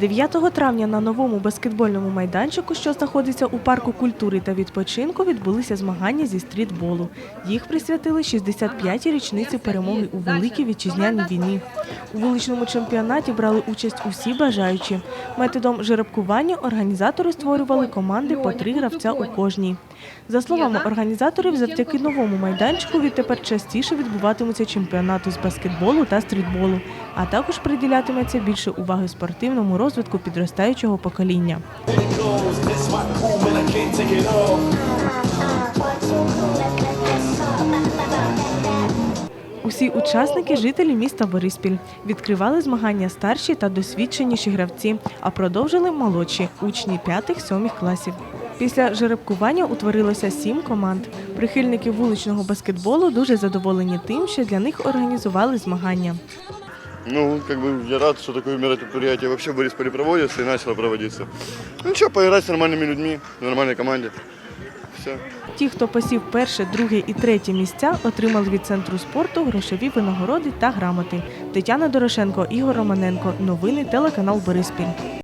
9 травня на новому баскетбольному майданчику, що знаходиться у парку культури та відпочинку, відбулися змагання зі стрітболу. Їх присвятили 65-й річниці перемоги у Великій вітчизняній війні. У вуличному чемпіонаті брали участь усі бажаючі. Методом жеребкування організатори створювали команди по три гравця у кожній. За словами організаторів, завдяки новому майданчику відтепер частіше відбуватимуться чемпіонати з баскетболу та стрітболу, а також приділятиметься більше уваги спортивному розвитку підростаючого покоління. Усі учасники жителі міста Бориспіль. Відкривали змагання старші та досвідченіші гравці, а продовжили молодші учні 5-7 класів. Після жеребкування утворилося сім команд. Прихильники вуличного баскетболу дуже задоволені тим, що для них організували змагання. Ну, как бы я рад, что такое мероприятие вообще в Борисполе проводится и начало проводиться. Ну что, поиграть с нормальными людьми, в нормальной команде. Все. Ті, хто посів перше, друге і третє місця, отримали від центру спорту грошові винагороди та грамоти. Тетяна Дорошенко, Ігор Романенко. Новини телеканал Бориспіль.